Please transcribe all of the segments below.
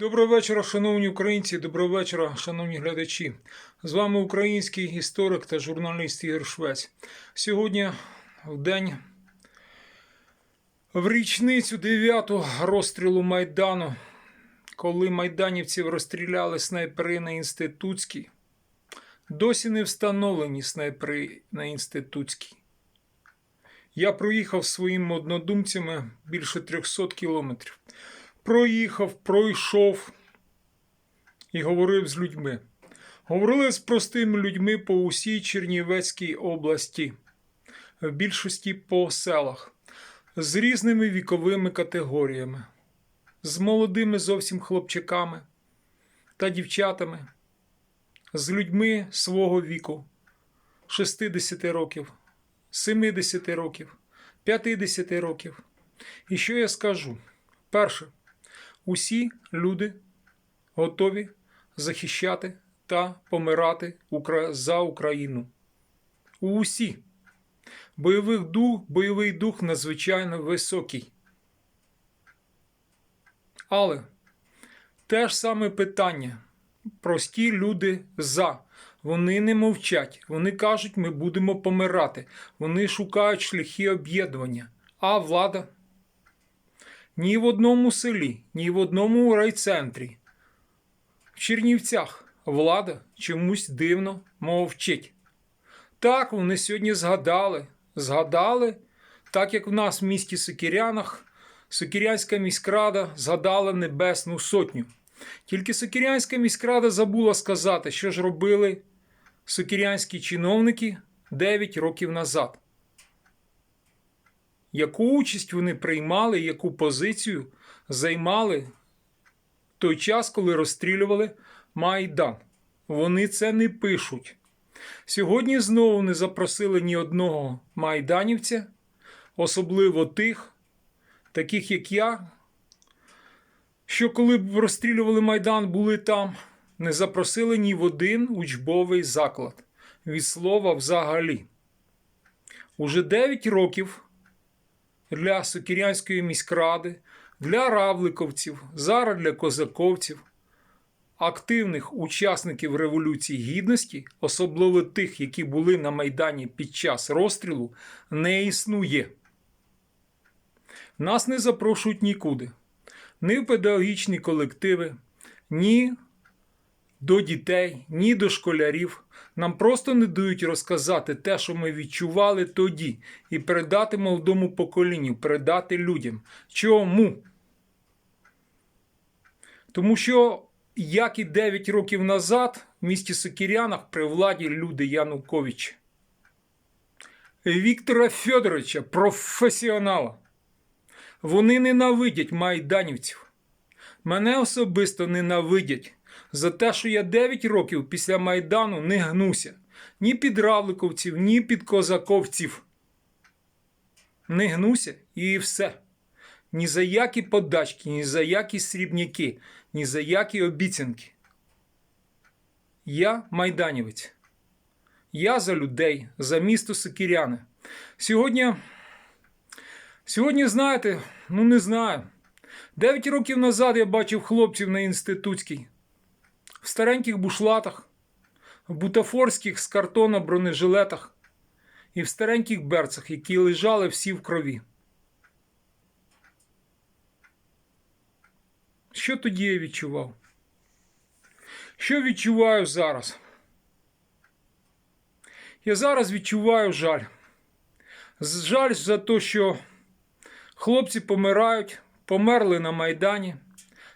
Доброго вечора, шановні українці, доброго вечора, шановні глядачі. З вами український історик та журналіст Ігор Швець. Сьогодні в день в річницю 9-го розстрілу Майдану, коли майданівців розстріляли снайпери на інститутській, досі не встановлені снайпери на інститутській. Я проїхав своїми однодумцями більше 300 кілометрів. Проїхав, пройшов і говорив з людьми. Говорили з простими людьми по усій Чернівецькій області, в більшості по селах, з різними віковими категоріями, з молодими зовсім хлопчиками та дівчатами, з людьми свого віку 60 років, 70 років, 50 років. І що я скажу? Перше, усі люди готові захищати та помирати за Україну. Усі. Бойовий дух, бойовий дух надзвичайно високий. Але те ж саме питання. Прості люди за. Вони не мовчать. Вони кажуть, ми будемо помирати. Вони шукають шляхи об'єднання. А влада? Ні в одному селі, ні в одному райцентрі. В Чернівцях влада чомусь дивно мовчить. Так, вони сьогодні згадали. Згадали, так як в нас в місті Сокірянах, Сокірянська міськрада згадала Небесну Сотню. Тільки Сокірянська міськрада забула сказати, що ж робили сокірянські чиновники 9 років назад. Яку участь вони приймали, яку позицію займали в той час, коли розстрілювали Майдан? Вони це не пишуть. Сьогодні знову не запросили ні одного майданівця, особливо тих, таких як я, що коли б розстрілювали Майдан, були там, не запросили ні в один учбовий заклад. Від слова взагалі. Уже 9 років для Сокірянської міськради, для равликовців, зараз для козаковців, активних учасників Революції Гідності, особливо тих, які були на Майдані під час розстрілу, не існує. Нас не запрошують нікуди, ні в педагогічні колективи, ні до дітей, ні до школярів. Нам просто не дають розказати те, що ми відчували тоді, і передати молодому поколінню, передати людям. Чому? Тому що, як і 9 років назад, в місті Сокірянах при владі люди Януковича. Віктора Федоровича, професіонала. Вони ненавидять майданівців. Мене особисто ненавидять за те, що я 9 років після Майдану не гнуся ні під равликовців, ні під козаковців. Не гнуся і все. Ні за які подачки, ні за які срібняки, ні за які обіцянки. Я майданівець. Я за людей, за місто Сокіряне. Сьогодні, сьогодні, знаєте, ну не знаю. Дев'ять років назад я бачив хлопців на інститутській в стареньких бушлатах, в бутафорських з картона бронежилетах і в стареньких берцах, які лежали всі в крові. Що тоді я відчував? Що відчуваю зараз? Я зараз відчуваю жаль. Жаль за те, що хлопці помирають, померли на Майдані.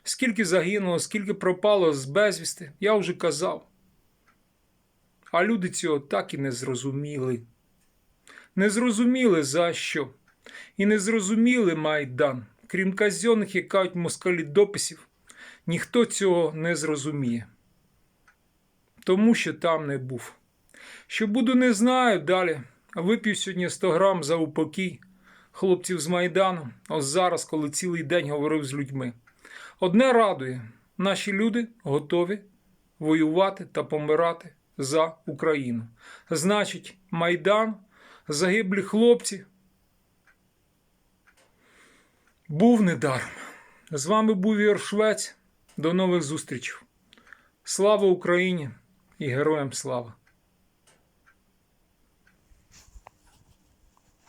Скільки загинуло, скільки пропало з безвісти, я вже казав. А люди цього так і не зрозуміли. Не зрозуміли за що. І не зрозуміли Майдан. Крім казьонних, як кажуть москалі дописів, ніхто цього не зрозуміє. Тому що там не був. Що буду, не знаю далі. Вип'ю сьогодні 100 грам за упокій хлопців з Майдану, ось зараз, коли цілий день говорив з людьми. Одне радує: наші люди готові воювати та помирати за Україну. Значить, Майдан, загиблі хлопці. Був недаром. З вами був Ігор Швець. До нових зустрічей. Слава Україні і героям слава!